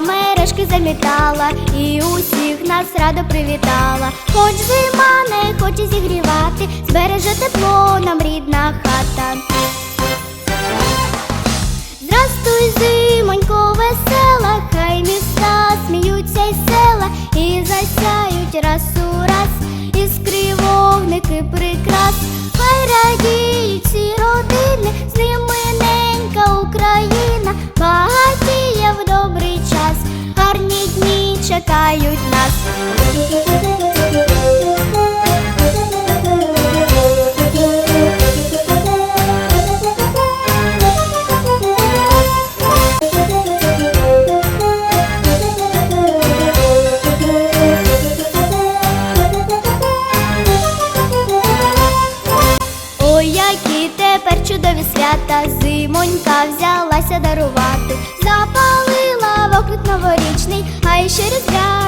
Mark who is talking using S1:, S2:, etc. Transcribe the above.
S1: стежки замітала і усіх нас радо привітала. Хоч зима не хоче зігрівати, збереже тепло нам рідна хата. Здрастуй, зимонько, весела, хай міста сміються й села, і засяють раз у раз, іскри вогники прикрас, хай чекають нас. Ой, які тепер чудові свята, зимонька взялася дарувати. should have died.